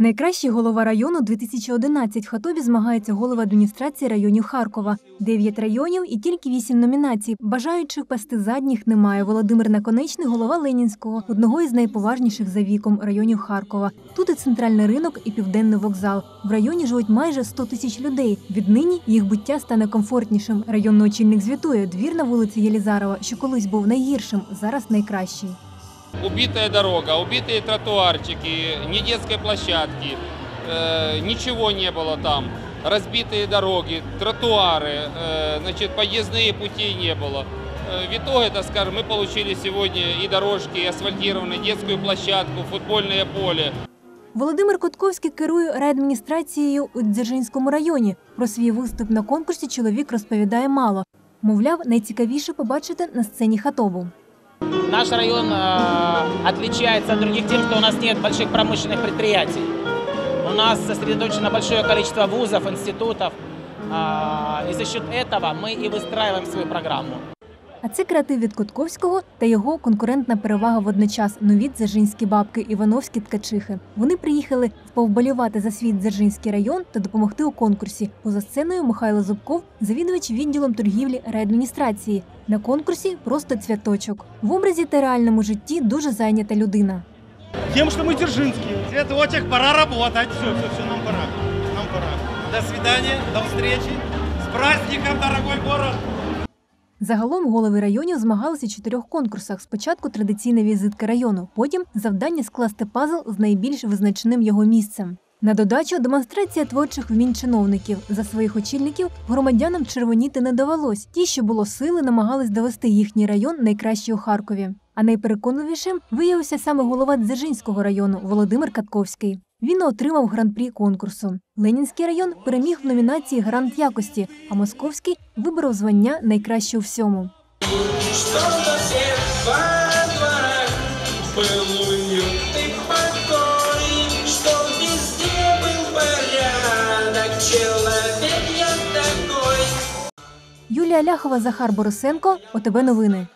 Найкращий голова району 2011 в Хатові змагається голова адміністрації районів Харкова. Дев'ять районів і тільки вісім номінацій. Бажаючих пасти задніх немає. Володимир Наконечний, голова Ленінського, одного із найповажніших за віком районів Харкова. Тут і центральний ринок, і південний вокзал. В районі живуть майже 100 тисяч людей. Віднині їх буття стане комфортнішим. Районний очільник звітує двір на вулиці Єлізарова, що колись був найгіршим, зараз найкращий. Убитая дорога, убитые тротуарчики, ни детской площадки, э, ничего не было там. Разбитые дороги, тротуары, э, значит, поездные пути не было. Э, В итоге, так скажем, мы получили сегодня и дорожки, и асфальтированную детскую площадку, футбольное поле. Володимир Котковський керує райадміністрацією у Дзержинському районі. Про свій виступ на конкурсі чоловік розповідає мало. Мовляв, найцікавіше побачити на сцені хатову. Наш район э, отличается от других тем, что у нас нет больших промышленных предприятий. У нас сосредоточено большое количество вузов, институтов. А, и за счет этого мы и выстраиваем свою программу. А це креатив від Котковського та його конкурентна перевага водночас нові дзержинські бабки Івановські ткачихи. Вони приїхали повболівати за свій дзержинський район та допомогти у конкурсі. Поза сценою Михайло Зубков, завідувач відділом торгівлі райадміністрації. На конкурсі просто цвяточок. В образі та реальному житті дуже зайнята людина. Тем, что мы Дзержинские. Цветочек, пора работать. Все, все, все, нам пора. Нам пора. До свидания, до встречи. С праздником, дорогой город! Загалом голови районів змагалися у чотирьох конкурсах. Спочатку традиційна візитка району, потім завдання скласти пазл з найбільш визначним його місцем. На додачу демонстрація творчих вмінь чиновників. За своїх очільників громадянам червоніти не довелось. Ті, що було сили, намагались довести їхній район найкраще у Харкові. А найпереконливішим виявився саме голова Дзержинського району Володимир Катковський. Він отримав гран-прі конкурсу. Ленінський район переміг в номінації Грант якості, а Московський виборов звання найкраще у всьому. Юлія Ляхова, Захар Борисенко, ОТБ новини.